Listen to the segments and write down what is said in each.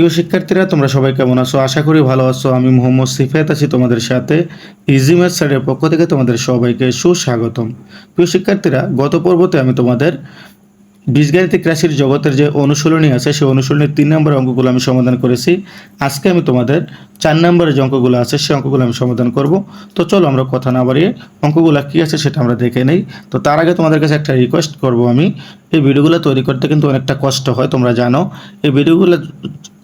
প্রিয় শিক্ষার্থীরা, তোমরা সবাই কেমন আছো? আশা করি ভালো আছো। আমি মোহাম্মদ সিফায়াত আছি তোমাদের সাথে। ইজি ম্যাথ স্যারের পক্ষ থেকে তোমাদের সবাইকে সুস্বাগতম। প্রিয় শিক্ষার্থীরা, গত পর্বতে আমি তোমাদের বীজগাণিতিক রাশির জগতের যে অনুশীলনী আছে, সেই অনুশীলনীর তিন নম্বর অঙ্কগুলো আমি সমাধান করেছি। আজকে আমি তোমাদের চার নম্বরের যে অঙ্কগুলো আছে, সেই অঙ্কগুলো আমি সমাধান করব। তো চলো আমরা কথা না বাড়িয়ে অঙ্কগুলো কী আছে সেটা আমরা দেখে নেই। তো তার আগে তোমাদের কাছে একটা রিকোয়েস্ট করব আমি। এই ভিডিওগুলো তৈরি করতে কিন্তু অনেকটা কষ্ট হয়, তোমরা জানো। এই ভিডিওগুলো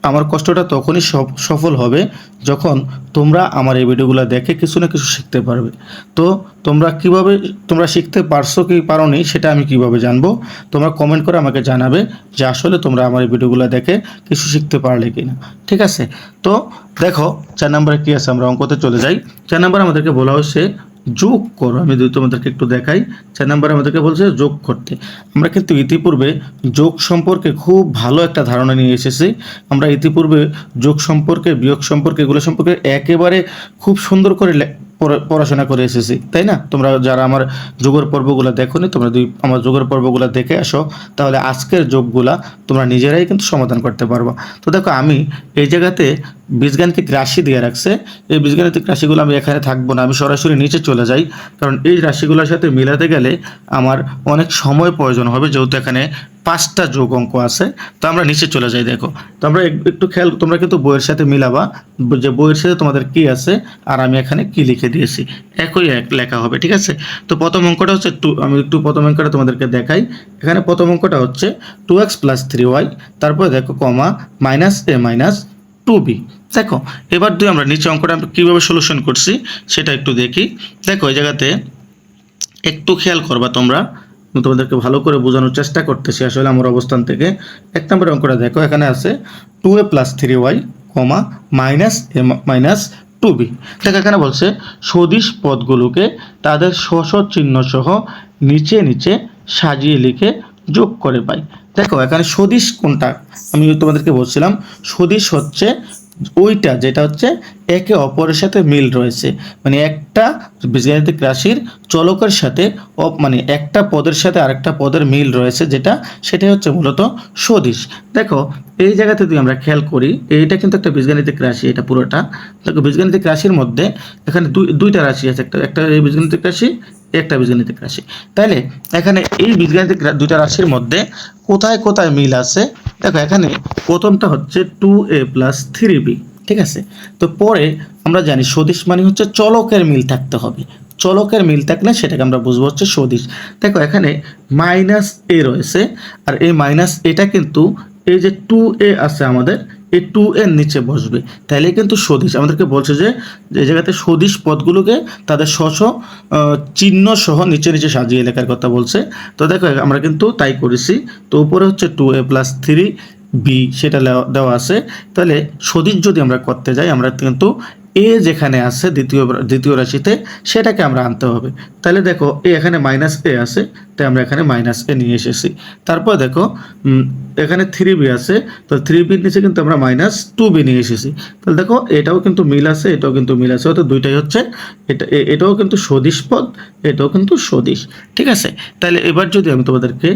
আমার কষ্টটা তখনই সফ- সফল হবে যখন তোমরা আমার এই ভিডিওগুলো দেখে কিছু না কিছু শিখতে পারবে। তো তোমরা কীভাবে, তোমরা শিখতে পারছ কি পারোনি সেটা আমি কীভাবে জানব? তোমরা কমেন্ট করে আমাকে জানাবে যে আসলে তোমরা আমার এই ভিডিওগুলো দেখে কিছু শিখতে পারলে কি না ঠিক আছে? তো দেখো, চার নম্বরে কী আছে? আমরা অঙ্কতে চলে যাই। চার নম্বরে আমাদেরকে বলা হচ্ছে যোগ করো। আমি যদি তোমাদেরকে একটু দেখাই, চার নম্বরে আমাদেরকে বলছে যোগ করতে। আমরা কিন্তু ইতিপূর্বে যোগ সম্পর্কে খুব ভালো একটা ধারণা নিয়ে এসেছি। আমরা ইতিপূর্বে যোগ সম্পর্কে, বিয়োগ সম্পর্কে, এগুলো সম্পর্কে একেবারে খুব সুন্দর করে পড়াশোনা করে এসেছি, তাই না? তোমরা যারা আমার যোগের পর্বগুলো দেখোনি, তোমরা দুই আমার যোগের পর্বগুলো দেখে আসো, তাহলে আজকের যোগগুলা তোমরা নিজেরাই কিন্তু সমাধান করতে পারবা। তো দেখো, আমি এই জায়গাতে বীজগাণিতিক রাশি দিয়ে রাখছে। এই বীজগাণিতিক রাশিগুলো আমি এখানে থাকব না, আমি সরাসরি নিচে চলে যাই। কারণ এই রাশিগুলোর সাথে মিলাতে গেলে আমার অনেক সময় প্রয়োজন হবে, যেহেতু এখানে পাঁচটা যোগ অঙ্ক আছে, তো আমরা নিচে চলে যাই, দেখো। তো আমরা এক- একটু খেয়াল, তোমরা কিন্তু বইয়ের সাথে মিলাবা যে বইয়ের সাথে তোমাদের কি আছে, আর আমি এখানে কি লিখে দিয়েছি। একই এক লেখা হবে, ঠিক আছে? তো প্রথম অঙ্কটা হচ্ছে টু, আমি একটু প্রথম অঙ্কটা তোমাদেরকে দেখাই। এখানে প্রথম অঙ্কটা হচ্ছে two X plus three Y, তারপরে দেখো কমা, minus A minus two B. দেখো, এবার দুই আমরা নিচে অঙ্কটা কীভাবে সলিউশন করছি, সেটা একটু দেখি। দেখো, এই জায়গাতে একটু খেয়াল করবা তোমরা তোমাদেরকে ভালো করে বোঝানোর চেষ্টা করতেছি। আসলে আমার অবস্থান থেকে এক নম্বর অঙ্কটা দেখো, এখানে আছে two A plus three Y comma minus A minus two B দেখো, এখানে বলছে সদিশ পদগুলোকে তাদের স্ব চিহ্ন সহ নিচে নিচে সাজিয়ে লিখে যোগ করে পাই। দেখো, এখানে সদিশ কোনটা? আমি তোমাদেরকে বলছিলাম, সদিশ হচ্ছে ওইটা যেটা হচ্ছে একে অপরের সাথে মিল রয়েছে। মানে একটা বীজগাণিতিক রাশির চলকের সাথে মানে একটা পদের সাথে আরেকটা পদের মিল রয়েছে যেটা, সেটাই হচ্ছে মূলত সদিশ। দেখো, এই জায়গাতে যদি আমরা খেয়াল করি, এইটা কিন্তু একটা বীজগাণিতিক রাশি, এটা পুরোটা। দেখো, বীজগাণিতিক রাশির মধ্যে এখানে দুই, দুইটা রাশি আছে, একটা একটা এই বীজগাণিতিক রাশি, একটা বীজগাণিতিক রাশি। তাইলে এখানে এই বীজগাণিতিক দুইটা রাশির মধ্যে কোথায় কোথায় মিল আছে? দেখো, এখানে প্রথমটা হচ্ছে two A plus three B ঠিক আছে? তো পরে আমরা জানি সদিশ মানে হচ্ছে চলকের মিল থাকতে হবে। চলকের মিল থাকলে সেটাকে আমরা বুঝব হচ্ছে সদিশ। দেখো, এখানে মাইনাস এ রয়েছে, আর এই মাইনাস এটা কিন্তু এই যে টু এ আছে আমাদের, এই টু এর নিচে বসবে। তাইলে কিন্তু সদিশ, আমাদেরকে বলছে যে যে জায়গাতে সদিশ পদগুলোকে তাদের স্ব চিহ্ন সহ নিচে নিচে সাজিয়ে লেখার কথা বলছে। তো দেখো, আমরা কিন্তু তাই করেছি। তো উপরে হচ্ছে two A plus three B সেটা দেওয়া আছে। তাহলে সদিশ যদি আমরা করতে যাই, আমরা কিন্তু এ যেখানে আছে দ্বিতীয় দ্বিতীয় রাশিতে, সেটাকে আমরা আনতে হবে। তাহলে দেখো, এ এখানে মাইনাস এ আছে, তাই আমরা এখানে মাইনাস এ নিয়ে এসেছি। তারপর দেখো এখানে থ্রি বি আছে, তো থ্রি বির নিচে কিন্তু আমরা মাইনাস টু বি নিয়ে এসেছি। তাহলে দেখো, এটাও কিন্তু মিল আছে, এটাও কিন্তু মিল আছে, অর্থাৎ দুইটাই হচ্ছে, এটা এটাও কিন্তু সদিশ পদ, এটাও কিন্তু সদিশ। ঠিক আছে? তাহলে এবার যদি আমি তোমাদেরকে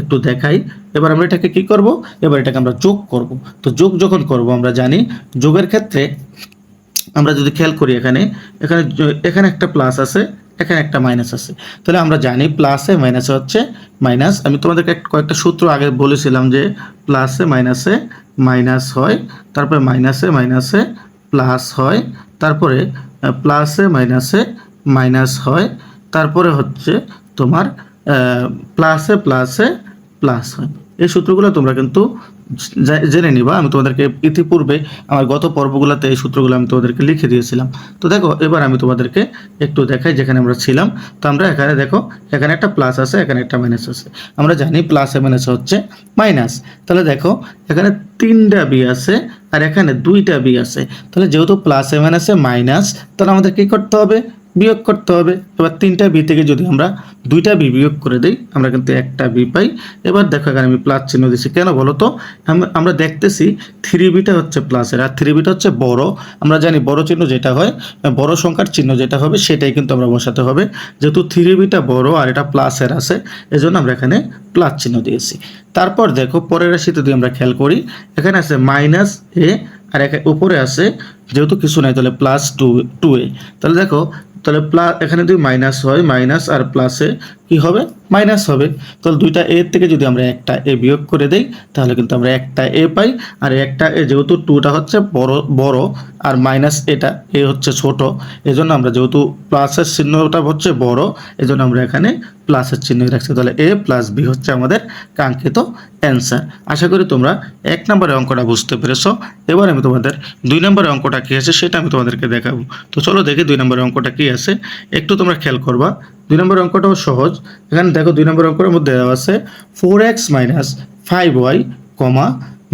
একটু দেখাই এবার আমরা এটাকে কি করব? এবার এটাকে আমরা যোগ করব। তো যোগ যখন করব আমরা জানি যোগের ক্ষেত্রে আমরা যদি খেয়াল করি এখানে এখানে এখানে একটা প্লাস আছে, এখানে একটা মাইনাস আছে। তাহলে আমরা জানি প্লাসে মাইনাসে হচ্ছে মাইনাস আমি তোমাদেরকে কয়েকটা সূত্র আগে বলেছিলাম যে প্লাসে মাইনাসে মাইনাস হয়, তারপরে মাইনাসে মাইনাসে প্লাস হয়, তারপরে প্লাসে মাইনাসে মাইনাস হয়, তারপরে হচ্ছে তোমার প্লাসে প্লাসে প্লাস হয়। এই সূত্রগুলো তোমরা কিন্তু জেনে নিবা। আমি তোমাদেরকে ইতিপূর্বে আমার গত পর্বগুলোতে এই সূত্রগুলো আমি তোমাদেরকে লিখে দিয়েছিলাম। তো দেখো, এবার আমি তোমাদেরকে একটু দেখাই যেখানে আমরা ছিলাম। তো আমরা এখানে দেখো, এখানে একটা প্লাস আছে, এখানে একটা মাইনাস আছে। আমরা জানি প্লাস মাইনাস হচ্ছে মাইনাস তাহলে দেখো, এখানে তিনটা বি আছে আর এখানে দুইটা বি আছে। তাহলে যেহেতু প্লাস মাইনাসে মাইনাস তাহলে আমাদের কি করতে হবে? বিয়োগ করতে হবে। এবার তিনটা বি থেকে যদি আমরা দুইটা বি বিয়োগ করে দিই, আমরা কিন্তু একটা বি পাই। এবার দেখো এখানে আমি প্লাস চিহ্ন দিচ্ছি কেন বলো তো? আমরা দেখতেছি থ্রি বিটা হচ্ছে প্লাসের আর থ্রি বিটা হচ্ছে বড়। আমরা জানি বড় চিহ্ন যেটা হয় বড় সংখ্যার চিহ্ন যেটা হবে, সেটাই কিন্তু আমরা বসাতে হবে। যেহেতু থ্রি বিটা বড় আর এটা প্লাসের আছে, এজন্য আমরা এখানে প্লাস চিহ্ন দিয়েছি। তারপর দেখো পরের রাশিতে যদি আমরা খেয়াল করি, এখানে আছে মাইনাস এ আর এখানে উপরে আছে, যেহেতু কিছু নাই তাহলে প্লাস টু টু এ তাহলে দেখো তাহলে প্লাস এখানে যদি মাইনাস হয় মাইনাস আর প্লাসে কি হবে? মাইনাস হবে। তাহলে দুইটা এ থেকে যদি আমরা একটা এ বিয়োগ করে দেই, তাহলে কিন্তু আমরা একটা এ পাই। আর একটা এ যেহেতু টুটা হচ্ছে বড় বড়, আর মাইনাস এটা, এ হচ্ছে ছোট, এজন্য আমরা যেহেতু প্লাসের চিহ্নটা হচ্ছে বড়, এজন্য আমরা এখানে প্লাসের চিহ্ন রাখছি। তাহলে এ প্লাস বি হচ্ছে আমাদের কাঙ্ক্ষিত অ্যান্সার। আশা করি তোমরা এক নম্বরের অঙ্কটা বুঝতে পেরেছ। এবার আমি তোমাদের দুই নম্বরের অঙ্কটা কী আছে সেটা আমি তোমাদেরকে দেখাবো। তো চলো দেখি দুই নম্বরের অঙ্কটা কী আছে। একটু তোমরা খেয়াল করবা। দুই নম্বর অঙ্কটাও সহজ। এখানে দেখো দুই নম্বর অঙ্কের মধ্যে দেওয়া আছে four X minus five Y কমা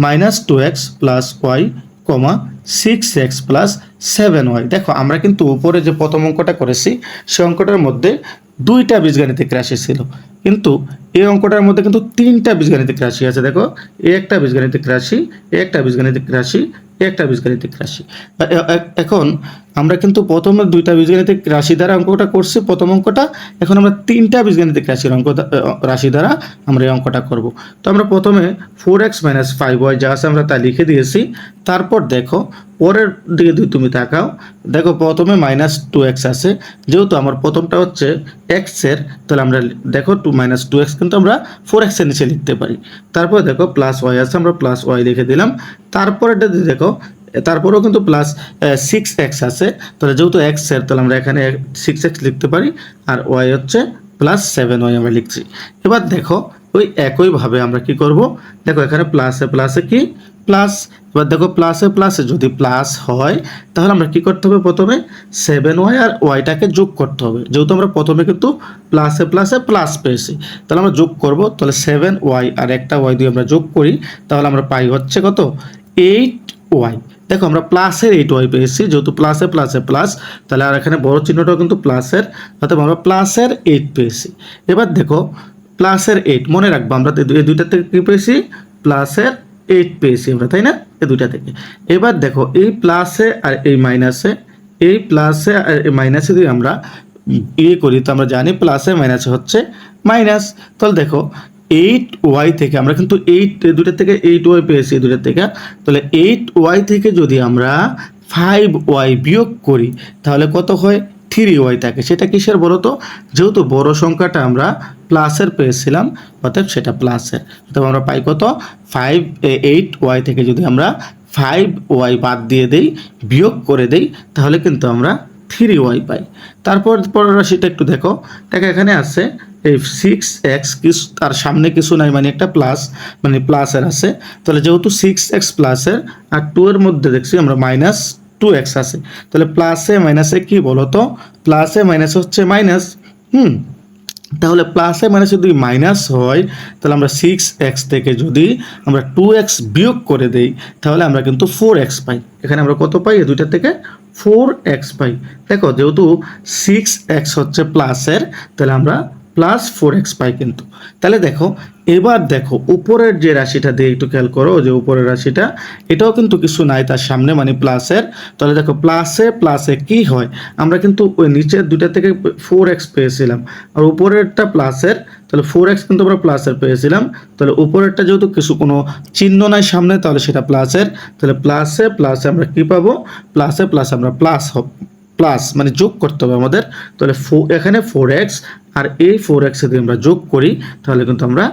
minus two X plus Y কমা six X plus seven Y দেখো, আমরা কিন্তু উপরে যে প্রথম অঙ্কটা করেছি, সে অঙ্কটার মধ্যে দুইটা বীজগাণিতিক রাশি ছিল। কিন্তু এই অঙ্কটার মধ্যে কিন্তু তিনটা বীজগাণিতিক রাশি আছে। দেখো একটা বীজগাণিতিক রাশি একটা বীজগাণিতিক রাশি একটা বীজগাণিতিক রাশি। এখন আমরা কিন্তু প্রথমে দুইটা বীজগাণিতিক রাশি দ্বারা অঙ্কটা করছি। প্রথম অঙ্কটা, এখন আমরা তিনটা বীজগাণিতিক রাশির অঙ্ক রাশি দ্বারা আমরা এই অঙ্কটা করব। তো আমরা প্রথমে four X minus five Y যা আছে আমরা তা লিখে দিয়েছি। তারপর দেখো, পরের দিকে যদি তুমি তাকাও, দেখো প্রথমে মাইনাস টু এক্স আছে। যেহেতু আমার প্রথমটা হচ্ছে এক্সের তাহলে আমরা দেখো টু মাইনাস টু এক্স কিন্তু আমরা ফোর এক্সের নিচে লিখতে পারি। তারপর দেখো প্লাস ওয়াই আছে, আমরা প্লাস ওয়াই লিখে দিলাম। তারপরেটা যদি দেখো তারপরেও কিন্তু প্লাস সিক্স এক্স আছে। তাহলে যেহেতু এক্সের, তাহলে আমরা এখানে সিক্স এক্স লিখতে পারি, আর ওয়াই হচ্ছে প্লাস সেভেন ওয়াই আমরা লিখছি। এবার দেখো, ওই একইভাবে আমরা কি করব? দেখো এখানে প্লাসে প্লাসে কি? প্লাস এবার দেখো প্লাসে প্লাসে যদি প্লাস হয়, তাহলে আমরা কি করতে হবে প্রথমে? সেভেন ওয়াই আর ওয়াইটাকে যোগ করতে হবে। যেহেতু আমরা প্রথমে কিন্তু প্লাসে প্লাসে প্লাস পেয়েছি। তাহলে আমরা যোগ করব, তাহলে সেভেন ওয়াই আর একটা ওয়াই দিয়ে আমরা যোগ করি, তাহলে আমরা পাই হচ্ছে কত? এইট ওয়াই দেখো আমরা প্লাসের এইট ওয়াই পেয়েছি, যেহেতু প্লাসে প্লাসে প্লাস, তাহলে আর এখানে বড় চিহ্নটাও কিন্তু প্লাসের অর্থাৎ আমরা প্লাসের এইট পেয়েছি। এবার দেখো, প্লাসের এইট মনে রাখব আমরা এই দুইটা থেকে কী পেয়েছি? প্লাসের এইট পেয়েছি আমরা, তাই না? এই দুইটা থেকে। এবার দেখো, এই প্লাসে আর এই মাইনাসে, এই প্লাসে আর এই মাইনাসে যদি আমরা ইয়ে করি, তো আমরা জানি প্লাসে মাইনাসে হচ্ছে মাইনাস। তাহলে দেখো এইট ওয়াই থেকে আমরা কিন্তু এইট দুটার থেকে এইট ওয়াই পেয়েছি দুটার থেকে। তাহলে এইট ওয়াই থেকে যদি আমরা ফাইভ ওয়াই বিয়োগ করি, তাহলে কত হয়? থ্রি ওয়াই থাকে। সেটা কিসের বলো তো? যেহেতু বড় সংখ্যাটা আমরা প্লাসের পেয়েছিলাম অর্থাৎ সেটা প্লাসের তবে আমরা পাই কত? ফাইভ এইট ওয়াই থেকে যদি আমরা ফাইভ ওয়াই বাদ দিয়ে দেই, বিয়োগ করে দেই, তাহলে কিন্তু আমরা থ্রি ওয়াই পাই। তারপর পরের রাশিটা একটু দেখো। দেখো এখানে আছে এই সিক্স এক্স কিছু তার সামনে কিছু নাই মানে একটা প্লাস মানে প্লাসের আছে। তাহলে যেহেতু সিক্স এক্স প্লাসের আর টু এর মধ্যে দেখছি আমরা মাইনাস টু এক্স আছে। তাহলে প্লাসে মাইনাসে কি বলো তো? প্লাসে মাইনাসে হচ্ছে মাইনাস হুম? তাহলে প্লাসে মাইনাসে যদি মাইনাস হয়, তাহলে আমরা সিক্স এক্স থেকে যদি আমরা টু এক্স বিয়োগ করে দেই, তাহলে আমরা কিন্তু ফোর এক্স পাই। এখানে আমরা কত পাই? এই দুইটা থেকে ফোর এক্স পাই। দেখো, যেহেতু সিক্স এক্স হচ্ছে প্লাসের তাহলে আমরা প্লাস ফোর এক্স পাই কিন্তু। তাহলে দেখো, এবার দেখো, উপরের যে রাশিটা দিয়ে একটু খেয়াল করো, যে উপরের রাশিটা, এটাও কিন্তু কিছু নাই তার সামনে মানে প্লাসের তাহলে দেখো প্লাসে প্লাসে কি হয়? আমরা কিন্তু ওই নিচের দুইটা থেকে ফোর এক্স পেয়েছিলাম। আর উপরেরটা প্লাসের তাহলে ফোর এক্স কিন্তু আমরা প্লাসের পেয়েছিলাম। তাহলে উপরেরটা যেহেতু কিছু কোনো চিহ্ন নাই সামনে, তাহলে সেটা প্লাসের তাহলে প্লাসে প্লাসে আমরা কি পাবো? প্লাসে প্লাস আমরা প্লাস হব প্লাস মানে যোগ করতে হবে আমাদের। তাহলে ফো- এখানে ফোর এক্স আর এই ফোর এক্স যদি আমরা যোগ করি, তাহলে কিন্তু আমরা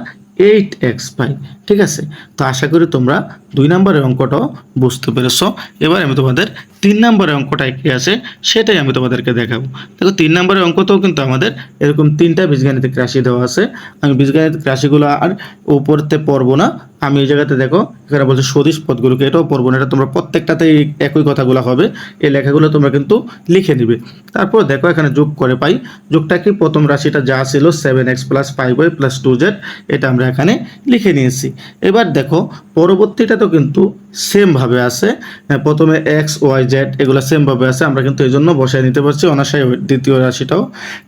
এইট এক্স পাই, ঠিক আছে? তো আশা করি তোমরা দুই নম্বরের অঙ্কটাও বুঝতে পেরেছ। এবার আমি তোমাদের তিন নম্বরের অঙ্কটায় কী আছে? সেটাই আমি তোমাদেরকে দেখাবো। দেখো, তিন নম্বরের অঙ্কতেও কিন্তু আমাদের এরকম তিনটা বীজগাণিতিক রাশি দেওয়া আছে। আমি বীজগাণিতিক রাশিগুলো আর উপরতে পড়ব না। আমি এই জায়গাতে দেখো, এখানে বলছে সদিশ পদগুলোকে এটাও পড়ব না। এটা তোমরা প্রত্যেকটাতে এই একই কথাগুলো হবে। এই লেখাগুলো তোমরা কিন্তু লিখে নিবে। তারপর দেখো, এখানে যোগ করে পাই। যোগটা কি? প্রথম রাশিটা যা ছিল seven X plus five Y plus two Z এটা আমরা এখানে লিখে নিয়েছি। এবার দেখো পরবর্তীটা তো কিন্তু সেমভাবে আছে। হ্যাঁ, প্রথমে এক্স ওয়াই জেড এগুলো সেমভাবে আছে আমরা কিন্তু এই জন্য বসায় নিতে পারছি অনাশয় দ্বিতীয় রাশিটাও।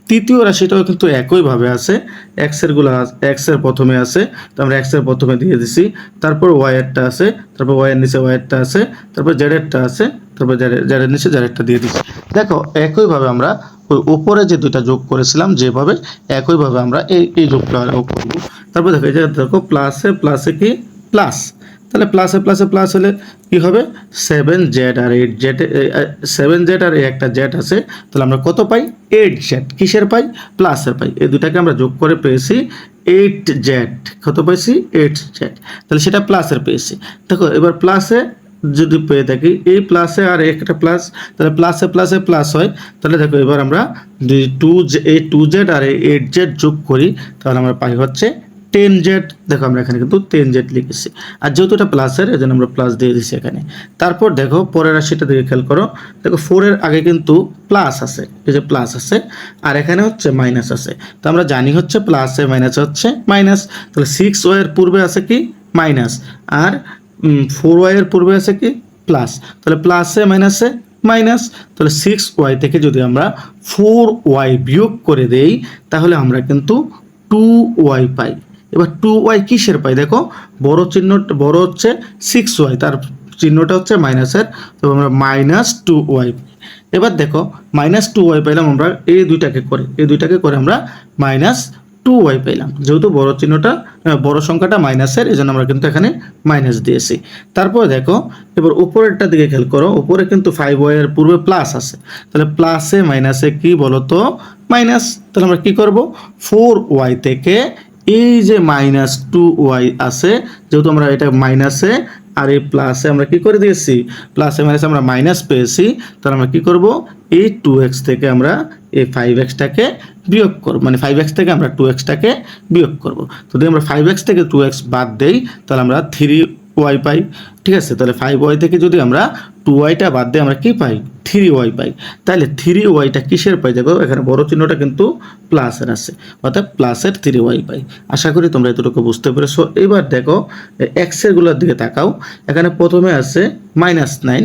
তৃতীয় রাশিটাও কিন্তু একইভাবে আছে এক্সেরগুলো এক্সের প্রথমে আছে তো আমরা এক্সের প্রথমে দিয়ে দিছি। তারপর ওয়াইয়েরটা আছে তারপর ওয়াইয়ের নিচে ওয়াইয়েরটা আছে তারপর জেডেরটা আছে তারপর জেডের জেডের নিচে জেডেরটা দিয়ে দিচ্ছি দেখো একইভাবে আমরা ওই উপরে যে দুইটা যোগ করেছিলাম যেভাবে একইভাবে আমরা এই এই যোগটা করব। তারপর দেখো এই দেখো প্লাসে প্লাসে কি? প্লাস তাহলে প্লাসে প্লাসে প্লাস হলে কি হবে? সেভেন জেড আর এইট জেড সেভেন জেড আর একটা জেড আছে, তাহলে আমরা কত পাই? এইট জেড কিসের পাই? প্লাসের পাই। এই দুটাকে আমরা যোগ করে পেয়েছি এইট জেড কত পাইছি? এইট জেড তাহলে সেটা প্লাসের পেয়েছি। দেখো, এবার প্লাসে যদি পেয়ে থাকি, এই প্লাসে আর একটা প্লাস তাহলে প্লাসে প্লাসে প্লাস হয়। তাহলে দেখো, এবার আমরা টু জে এই টু জেড আর এই এইট জেড যোগ করি, তাহলে আমরা পাই হচ্ছে টেন জেড দেখো আমরা এখানে কিন্তু টেন জেড লিখেছি। আর যেহেতু এটা প্লাসের এই জন্য আমরা প্লাস দিয়ে দিচ্ছি এখানে। তারপর দেখো, পরের রাশিটা দিকে খেয়াল করো। দেখো ফোরের আগে কিন্তু প্লাস আছে, এই যে প্লাস আছে, আর এখানে হচ্ছে মাইনাস আছে। তো আমরা জানি হচ্ছে প্লাসে মাইনাস হচ্ছে মাইনাস তাহলে সিক্স ওয়ের পূর্বে আছে কি? মাইনাস আর ফোর ওয়াইয়ের পূর্বে আছে কি? প্লাস তাহলে প্লাসে মাইনাসে মাইনাস তাহলে সিক্স ওয়াই থেকে যদি আমরা ফোর ওয়াই বিয়োগ করে দেই, তাহলে আমরা কিন্তু টু ওয়াই পাই। এবার টু ওয়াই কিসের পাই? দেখো, বড় চিহ্ন, বড় হচ্ছে সিক্স ওয়াই তার চিহ্নটা হচ্ছে মাইনাসের তো আমরা মাইনাস টু ওয়াই এবার দেখো মাইনাস টু ওয়াই পাইলাম আমরা এই দুইটাকে করে, এই দুইটাকে করে আমরা মাইনাস টু ওয়াই পেলাম যেহেতু বড় চিহ্নটা বড় সংখ্যাটা মাইনাসের এই জন্য আমরা কিন্তু এখানে মাইনাস দিয়েছি। তারপর দেখো, এবার উপরেরটা দিকে খেয়াল করো, উপরে কিন্তু ফাইভ ওয়াইয়ের পূর্বে প্লাস আছে। তাহলে প্লাসে মাইনাসে কি বলতো? মাইনাস তাহলে আমরা কি করব? ফোর ওয়াই থেকে এই যে মাইনাস টু ওয়াই আছে, যেহেতু আমরা এটা মাইনাসে আর এই প্লাসে আমরা কি করে দিয়েছি? প্লাসে মাইনাসে আমরা মাইনাস পেয়েছি, তাহলে আমরা কি করব? এই টু এক্স থেকে আমরা এই ফাইভ এক্সটাকে বিয়োগ করব মানে ফাইভ এক্স থেকে আমরা টু এক্সটাকে বিয়োগ করব। তো যদি আমরা ফাইভ এক্স থেকে টু এক্স বাদ দেই, তাহলে আমরা থ্রি ওয়াই পাই, ঠিক আছে? তাহলে ফাইভ ওয়াই থেকে যদি আমরা টু ওয়াইটা বাদ দিয়ে আমরা কী পাই? Three y pi. তাহলে থ্রি ওয়াইটা কিসের পাই? দেখো, এখানে বড় চিহ্নটা কিন্তু প্লাসের আছে। অর্থাৎ প্লাসের থ্রি ওয়াই পাই। আশা করি তোমরা এতটুকু বুঝতে পেরেছ। এবার দেখো এক্সেরগুলোর দিকে তাকাও। এখানে প্রথমে আছে মাইনাস নাইন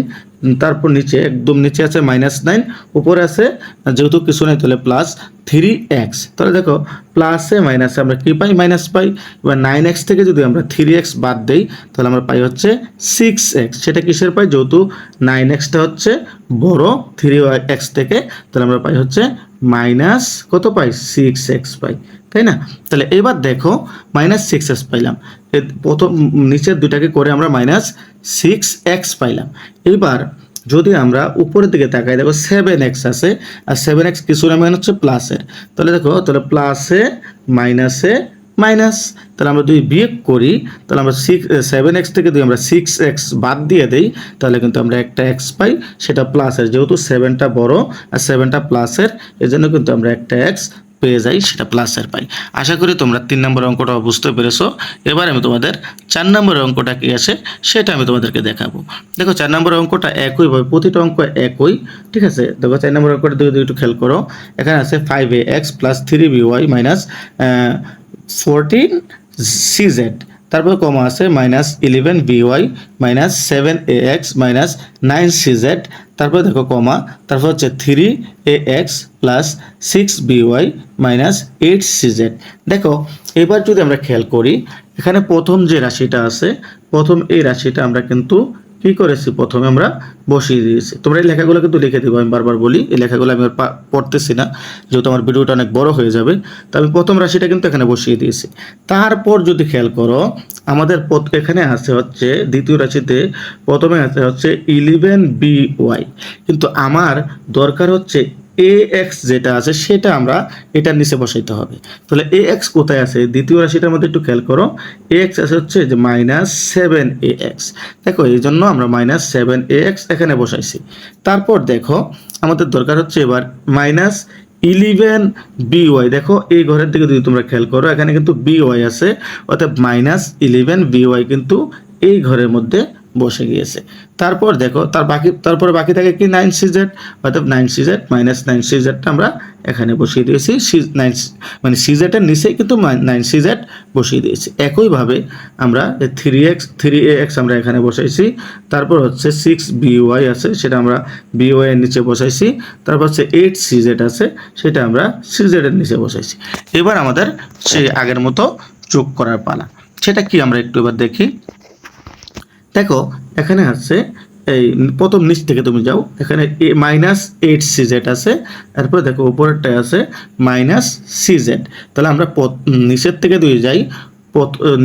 তারপর নিচে, একদম নিচে আছে মাইনাস নাইন উপরে আছে, যেহেতু কিছু নেই, তাহলে প্লাস থ্রি এক্স তাহলে দেখো প্লাসে মাইনাসে আমরা কী পাই? মাইনাস পাই। এবার নাইন এক্স থেকে যদি আমরা থ্রি এক্স বাদ দেই, তাহলে আমরা পাই হচ্ছে সিক্স এক্স সেটা কিসের পাই? যেহেতু নাইন এক্সটা হচ্ছে বড় থ্রি এক্স থেকে, তাহলে আমরা পাই হচ্ছে মাইনাস কত পাই? সিক্স এক্স পাই। তাই না? তাহলে এবার দেখো মাইনাস সিক্স এক্স পাইলাম। প্রথম নিচের দুটাকে করে আমরা মাইনাস সিক্স এক্স পাইলাম। এবার যদি আমরা উপরের দিকে তাকাই, দেখো সেভেন এক্স আছে, আর সেভেন এক্স কিছু না হচ্ছে প্লাসের তাহলে দেখো, তাহলে প্লাসে মাইনাসে মাইনাস তাহলে আমরা যদি বিয়োগ করি, তাহলে আমরা সিক্স সেভেন এক্স থেকে যদি আমরা সিক্স এক্স বাদ দিয়ে দিই, তাহলে কিন্তু আমরা একটা এক্স পাই, সেটা প্লাসের যেহেতু সেভেনটা বড়, আর সেভেনটা প্লাসের এই জন্য কিন্তু আমরা একটা এক্স পেয়ে যাই, সেটা প্লাসের পাই। আশা করি তোমরা তিন নম্বর অঙ্কটা বুঝতে পেরেছ। এবার আমি তোমাদের চার নম্বরের অঙ্কটা কী আছে, সেটা আমি তোমাদেরকে দেখাবো। দেখো, চার নম্বর অঙ্কটা একই ভাবে, প্রতিটা অঙ্ক একই, ঠিক আছে? দেখো, চার নম্বর অঙ্কটা দুই দুই, একটু খেয়াল করো। এখানে আছে five A X plus three B Y minus fourteen C Z তারপর কমা আছে minus eleven B Y minus seven A X minus nine C Z তারপর দেখো কমা তারপর হচ্ছে three A X plus six B Y minus eight C Z দেখো, এবার যদি আমরা খেয়াল করি, এখানে প্রথম যে রাশিটা আছে, প্রথম এই রাশিটা আমরা কিন্তু কি করেছি? প্রথমে আমরা বসিয়ে দিয়েছি। তোমরা এই লেখাগুলো কিন্তু লিখে দেবো, আমি বারবার বলি, এই লেখাগুলো আমি আর পড়তেছি না। যেহেতু আমার ভিডিওটা অনেক বড় হয়ে যাবে, তো আমি প্রথম রাশিটা কিন্তু এখানে বসিয়ে দিয়েছি। তারপর যদি খেয়াল করো, আমাদের এখানে আছে হচ্ছে, দ্বিতীয় রাশিতে প্রথমে আছে হচ্ছে ইলেভেন বি ওয়াই কিন্তু আমার দরকার হচ্ছে এ এক্স যেটা আছে সেটা আমরা এটার নিচে বসাইতে হবে। তাহলে এ এক্স কোথায় আছে? দ্বিতীয় রাশিটার মধ্যে একটু খেয়াল করো। এ এক্স আছে হচ্ছে যে মাইনাস সেভেন এ এক্স দেখো, এই জন্য আমরা মাইনাস সেভেন এ এক্স এখানে বসাইছি। তারপর দেখো, আমাদের দরকার হচ্ছে এবার মাইনাস ইলেভেন বি ওয়াই দেখো, এই ঘরের দিকে যদি তোমরা খেয়াল করো, এখানে কিন্তু বি ওয়াই আছে অর্থাৎ মাইনাস ইলেভেন বি ওয়াই কিন্তু এই ঘরের মধ্যে বসে গিয়েছে। তারপর দেখো, তার বাকি, তারপরে বাকি থাকে কি? নাইন সিজেড অর্থাৎ নাইন সিজেড মাইনাস নাইন সিজেডটা আমরা এখানে বসিয়ে দিয়েছি। নাইন মানে সিজেটের নিচেই কিন্তু নাইন সিজেড বসিয়ে দিয়েছি। একইভাবে আমরা three X three A X আমরা এখানে বসাইছি। তারপর হচ্ছে সিক্স বিওয়াই আছে, সেটা আমরা বিওয়াই এর নিচে বসাইছি। তারপর হচ্ছে এইট সিজেড আছে, সেটা আমরা সিজেড এর নিচে বসাইছি। এবার আমাদের সেই আগের মতো যোগ করার পালা। সেটা কি আমরা একটু এবার দেখি? দেখো, এখানে আছে এই প্রথম নিচ থেকে তুমি যাও, এখানে এ মাইনাস এইট সিজেড আছে, তারপরে দেখো উপরেরটায় আছে মাইনাস সিজেড তাহলে আমরা নিচের থেকে দুই যাই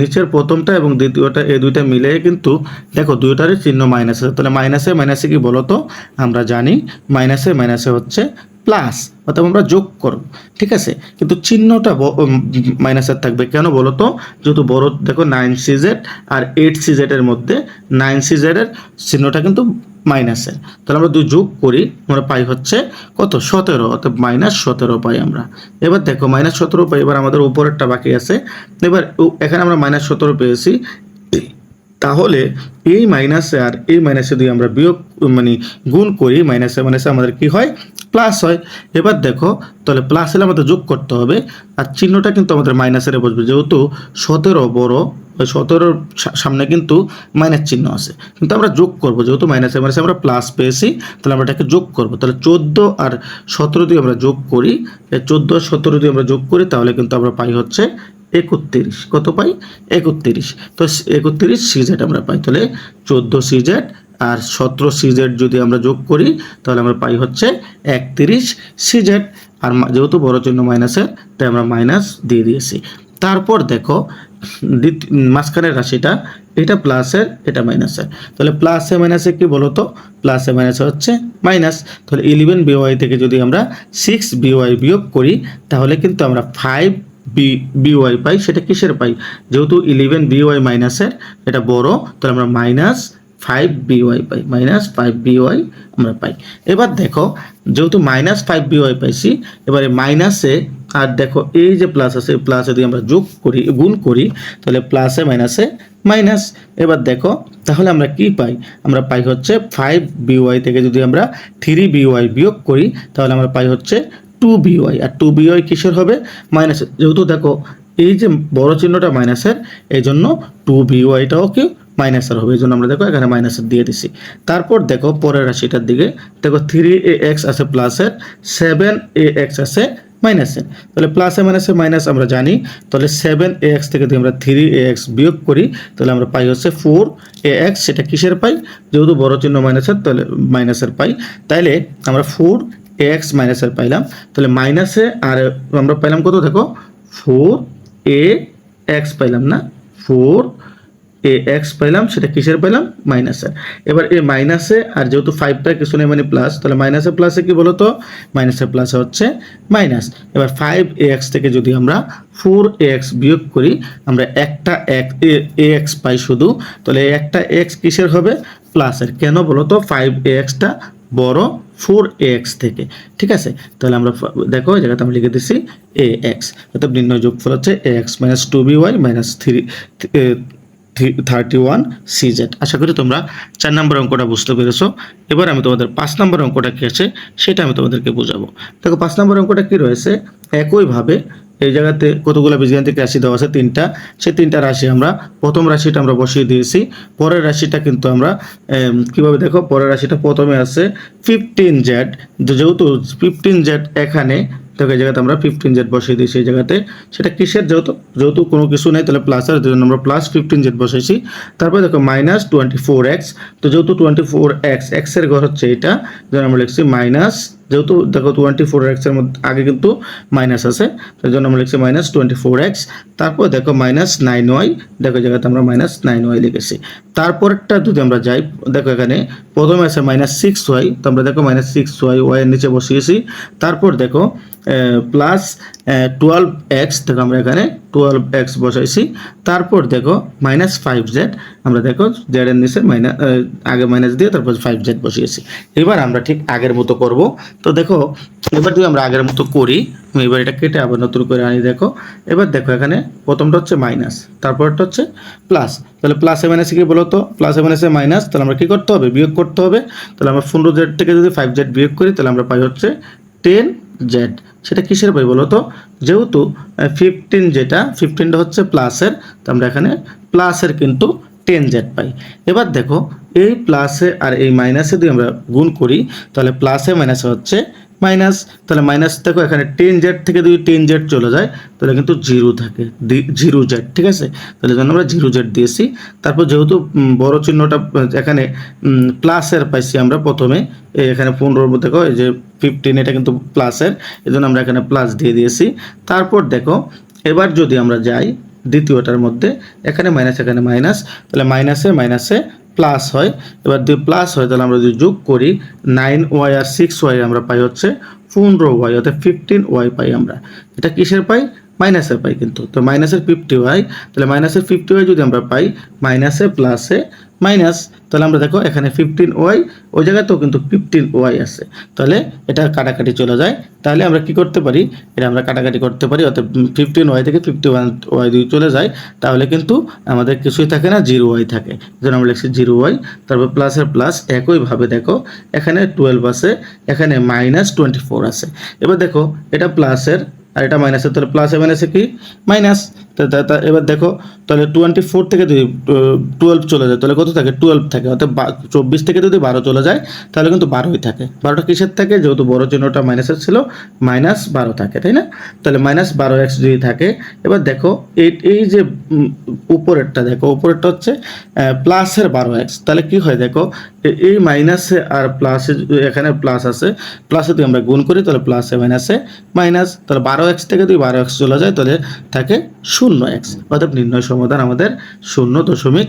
নিচের প্রথমটা এবং দ্বিতীয়টা, এই দুইটা মিলে কিন্তু দেখো দুইটারই চিহ্ন মাইনাস আছে। তাহলে মাইনাসে মাইনাসে কি বলো তো আমরা জানি মাইনাসে মাইনাসে হচ্ছে প্লাস অর্থাৎ আমরা যোগ করব, ঠিক আছে? কিন্তু চিহ্নটা মাইনাসের থাকবে কেন বলো তো যেহেতু বড়, দেখো নাইন সিজেড আর এইট সিজেডের মধ্যে নাইন সিজেডের চিহ্নটা কিন্তু মাইনাসের তাহলে আমরা দুই যোগ করি, আমরা পাই হচ্ছে কত? সতেরো অর্থাৎ মাইনাস সতেরো পাই আমরা। এবার দেখো মাইনাস সতেরো পাই, এবার আমাদের উপরেরটা বাকি আছে। এবার এখানে আমরা মাইনাস সতেরো পেয়েছি। তাহলে এই মাইনাসে আর এই মাইনাসে যদি আমরা বিয়োগ মানে গুণ করি মাইনাসে মাইনাসে আমাদের কি হয়? প্লাস হয়। এবার দেখো, তাহলে প্লাস হলে আমাদের যোগ করতে হবে। আর চিহ্নটা কিন্তু আমাদের মাইনাসের বসবে। যেহেতু সতেরো বড়, ওই সতেরোর সামনে কিন্তু মাইনাস চিহ্ন আছে। কিন্তু আমরা যোগ করব। যেহেতু মাইনাসে মাইনাসে আমরা প্লাস পেয়েছি, তাহলে আমরা এটাকে যোগ করব। তাহলে চোদ্দ আর সতেরো দিয়ে আমরা যোগ করি। চোদ্দ আর সতেরো দিয়ে আমরা যোগ করি, তাহলে কিন্তু আমরা পাই হচ্ছে একত্রিশ। কত পাই? একত্রিশ। তো একত্রিশ সিজেট আমরা পাই। তাহলে চোদ্দ সিজেট আর সতেরো সিজেট যদি আমরা যোগ করি, তাহলে আমরা পাই হচ্ছে একত্রিশ সিজেট আর যেহেতু বড় চিহ্ন মাইনাসের তাই আমরা মাইনাস দিয়ে দিয়েছি। তারপর দেখো মাঝখানের রাশিটা, এটা প্লাসের এটা মাইনাসের তাহলে প্লাসে মাইনাসে কি বলো তো প্লাসে মাইনাসে হচ্ছে মাইনাস তাহলে ইলেভেন বিওয়াই থেকে যদি আমরা সিক্স বিওয়াই বিয়োগ করি, তাহলে কিন্তু আমরা ফাইভ বি বিওয়াই পাই, সেটা কিসের পাই? যেহেতু ইলেভেন বিওয়াই মাইনাসের, এটা বড়, তাহলে আমরা মাইনাস ফাইভ বিওয়াই পাই মাইনাস ফাইভ বিওয়াই আমরা পাই। এবার দেখো, যেহেতু মাইনাস ফাইভ বিওয়াই পাইছি, এবারে মাইনাসে আর দেখো, এই যে প্লাস আছে প্লাসে যদি আমরা যোগ করি, গুণ করি, তাহলে প্লাসে মাইনাসে মাইনাস এবার দেখো, তাহলে আমরা কি পাই? আমরা পাই হচ্ছে ফাইভ বিওয়াই থেকে যদি আমরা থ্রি বিওয়াই বিয়োগ করি, তাহলে আমরা পাই হচ্ছে টু বিওয়াই আর টু বিওয়াই কিসের হবে? মাইনাস যেহেতু দেখো, এই যে বড় চিহ্নটা মাইনাসের এই জন্য টু বিওয়াইটাও কি মাইনাসের হবে। এই জন্য আমরা দেখো এখানে মাইনাসের দিয়ে দিছি। তারপর দেখো পরের রাশিটার দিকে, দেখো থ্রি এ এক্স আছে প্লাসের সেভেন এ এক্স আছে মাইনাসের তাহলে প্লাসে মাইনাসে মাইনাস আমরা জানি, তাহলে সেভেন এ এক্স থেকে যদি আমরা থ্রি এ এক্স বিয়োগ করি, তাহলে আমরা পাই হচ্ছে ফোর এ এক্স সেটা কিসের পাই? যেহেতু বড় চিহ্ন মাইনাসের তাহলে মাইনাসের পাই। তাইলে আমরা ফোর এক্স মাইনাসের পাইলাম। তাহলে মাইনাসে আর আমরা পাইলাম কত? দেখো ফোর এ এক্স পাইলাম না? ফোর এ এক্স পাইলাম, সেটা কিসের পাইলাম? মাইনাসের এবার এই মাইনাসে আর যেহেতু ফাইভটা কিছু নেই মানে প্লাস তাহলে মাইনাসে প্লাসে কি বলতো? মাইনাসে প্লাসে হচ্ছে মাইনাস এবার ফাইভ এ এক্স থেকে যদি আমরা ফোর এ এক্স বিয়োগ করি, আমরা একটা এক এ এক্স পাই শুধু। তাহলে একটা এক্স কিসের হবে? প্লাসের কেন বলতো? ফাইভ এ এক্সটা বড় ফোর এক্স থেকে, ঠিক আছে? তাহলে আমরা দেখো, এই জায়গাতে আমরা লিখে দিচ্ছি এ এক্স অর্থাৎ নির্ণয় যোগফল হচ্ছে A X minus two B Y minus three thirty one CZ আশা করি তোমরা চার নম্বর অঙ্কটা বুঝতে পেরেছ। এবার আমি তোমাদের পাঁচ নম্বর অঙ্কটা কী আছে, সেটা আমি তোমাদেরকে বোঝাবো। দেখো, পাঁচ নম্বর অঙ্কটা কী রয়েছে? একইভাবে এই জায়গাতে কতগুলো বীজগাণিতিক রাশি দেওয়া আছে? তিনটা। সেই তিনটা রাশি আমরা, প্রথম রাশিটা আমরা বসিয়ে দিয়েছি। পরের রাশিটা কিন্তু আমরা কীভাবে দেখো? পরের রাশিটা প্রথমে আছে ফিফটিন জেড যেহেতু ফিফটিন জেড এখানে, দেখো এই জায়গাতে আমরা ফিফটিন জেড বসিয়ে দিয়েছি এই জায়গাতে। সেটা কিসের যেহেতু? যেহেতু কোনো কিছু নেই, তাহলে প্লাসের জন্য আমরা প্লাস ফিফটিন জেড বসেছি তারপরে দেখো মাইনাস টোয়েন্টি ফোর এক্স তো যেহেতু টোয়েন্টি ফোর এক্স এক্সের ঘর হচ্ছে এটা, যেন আমরা লিখছি মাইনাস যেহেতু দেখো টোয়েন্টি ফোর এক্সের মধ্যে, আগে কিন্তু মাইনাস আছে সেই জন্য আমরা লিখছি মাইনাস টোয়েন্টি ফোর এক্স তারপর দেখো মাইনাস নাইন ওয়াই দেখো জায়গাতে আমরা মাইনাস নাইন ওয়াই লিখেছি। তারপরটা যদি আমরা যাই, দেখো এখানে, প্রথমে আছে মাইনাস সিক্স ওয়াই তো আমরা দেখো মাইনাস সিক্স ওয়াই ওয়াইয়ের নিচে বসিয়েছি তারপর দেখো প্লাস টুয়েলভ এক্স দেখো আমরা এখানে টুয়েলভ এক্স বসাইছি। তারপর দেখো মাইনাস ফাইভ জেড আমরা দেখো জেডের নিচে মাইনাস আগে মাইনাস দিয়ে তারপর ফাইভ জেড বসিয়েছি। এবার আমরা ঠিক আগের মতো করব। তো দেখো, এবার যদি আমরা আগের মতো করি, আমি এবার এটা কেটে আবার নতুন করে আনি, দেখো। এবার দেখো, এখানে প্রথমটা হচ্ছে মাইনাস তারপরটা হচ্ছে প্লাস তাহলে প্লাসে মাইনাসে কি বলো তো প্লাসে মাইনাসে মাইনাস তাহলে আমরা কী করতে হবে? বিয়োগ করতে হবে। তাহলে আমরা পনেরো জেড থেকে যদি ফাইভ জেড বিয়োগ করি, তাহলে আমরা পাই হচ্ছে টেন জেড সেটা কিসের পাই বলো তো যেহেতু ফিফটিন যেটা ফিফটিনটা হচ্ছে প্লাসের তো আমরা এখানে প্লাসের কিন্তু টেন জেড পাই। এবার দেখো, এই প্লাসে আর এই মাইনাসে যদি আমরা গুণ করি, তাহলে প্লাসে মাইনাসে হচ্ছে মাইনাস তাহলে মাইনাস দেখো, এখানে টেন জেড থেকে যদি টেন জেড চলে যায়, তাহলে কিন্তু জিরো থাকে জিরো জেড ঠিক আছে? তাহলে জন্য আমরা জিরো জেড দিয়েছি। তারপর যেহেতু বড় চিহ্নটা, এখানে প্লাসের পাইছি আমরা প্রথমে এখানে পনেরোর দেখো, এই যে ফিফটিন এটা কিন্তু প্লাসের এই জন্য আমরা এখানে প্লাস দিয়ে দিয়েছি। তারপর দেখো, এবার যদি আমরা যাই দ্বিতীয়টার মধ্যে এখানে মাইনাস এখানে মাইনাস তাহলে মাইনাসে মাইনাসে প্লাস হয়। এবার যদি প্লাস হয়, তাহলে আমরা যদি যোগ করি নাইন ওয়াই আর সিক্স ওয়াই আমরা পাই হচ্ছে পনেরো ওয়াই অর্থাৎ ফিফটিন ওয়াই পাই আমরা। এটা কিসের পাই? মাইনাসের পাই কিন্তু। তো মাইনাসের ফিফটি ওয়াই তাহলে মাইনাসের ফিফটি ওয়াই যদি আমরা পাই মাইনাসে প্লাসে মাইনাস, তাহলে আমরা দেখো এখানে ফিফটিন ওয়াই, ওই জায়গাতেও কিন্তু ফিফটিন ওয়াই আছে। তাহলে এটা কাটাকাটি চলে যায়। তাহলে আমরা কি করতে পারি? এটা আমরা কাটাকাটি করতে পারি, অর্থাৎ ফিফটিন ওয়াই থেকে ফিফটি ওয়ান ওয়াই যদি চলে যায়। তাহলে কিন্তু আমাদের কিছুই থাকে না জিরো ওয়াই থাকে। যেন আমরা লিখছি জিরো ওয়াই, তারপর প্লাসের প্লাস একইভাবে দেখো, এখানে টুয়েলভ আছে, এখানে মাইনাস টোয়েন্টি ফোর আছে। এবার দেখো, এটা প্লাসের আর এটা মাইনাসের তাহলে প্লাসে মাইনাসে কি? মাইনাস এবার দেখো, তাহলে টোয়েন্টি ফোর থেকে যদি টুয়েলভ চলে যায়, তাহলে কত থাকে? টুয়েলভ থাকে, অর্থাৎ চব্বিশ থেকে যদি বারো চলে যায়, তাহলে কিন্তু বারোই থাকে। বারোটা কিসের থাকে? যেহেতু বড় চিহ্নটা মাইনাসের ছিল মাইনাস বারো থাকে, তাই না? তাহলে মাইনাস বারো এক্স যদি থাকে, এবার দেখো, এই এই যে উপরেরটা, দেখো, উপরেরটা হচ্ছে প্লাসের বারো এক্স তাহলে কি হয়, দেখো এই মাইনাসে আর প্লাসে এখানে প্লাস আছে প্লাসে যদি আমরা গুণ করি, তাহলে প্লাসে মাইনাসে মাইনাস তাহলে বারো এক্স থেকে যদি বারো এক্স চলে যায়, তাহলে থাকে শূন্য এক্স। অর্থাৎ নির্ণয় সমাধান আমাদের শূন্য দশমিক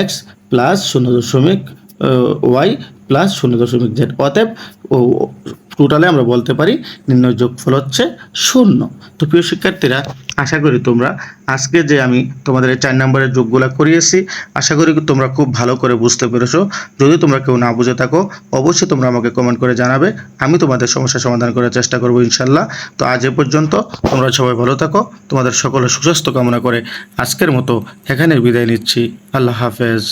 এক্স প্লাস শূন্য দশমিক ওয়াই প্লাস শূন্য দশমিক জেড। অতএব টোটালে আমরা বলতে পারি নির্ণয় যোগফল হচ্ছে শূন্য। তো প্রিয় শিক্ষার্থীরা, আশা করি তোমরা আজকে যে আমি তোমাদের এই চার নম্বরের যোগগুলো করিয়েছি, আশা করি তোমরা খুব ভালো করে বুঝতে পেরেছ। যদি তোমরা কেউ না বুঝে থাকো, অবশ্যই তোমরা আমাকে কমেন্ট করে জানাবে। আমি তোমাদের সমস্যা সমাধান করার চেষ্টা করব ইনশাল্লাহ তো আজ এ পর্যন্ত তোমরা সবাই ভালো থাকো। তোমাদের সকলের সুস্বাস্থ্য কামনা করে আজকের মতো এখানে বিদায় নিচ্ছি। আল্লাহ হাফেজ।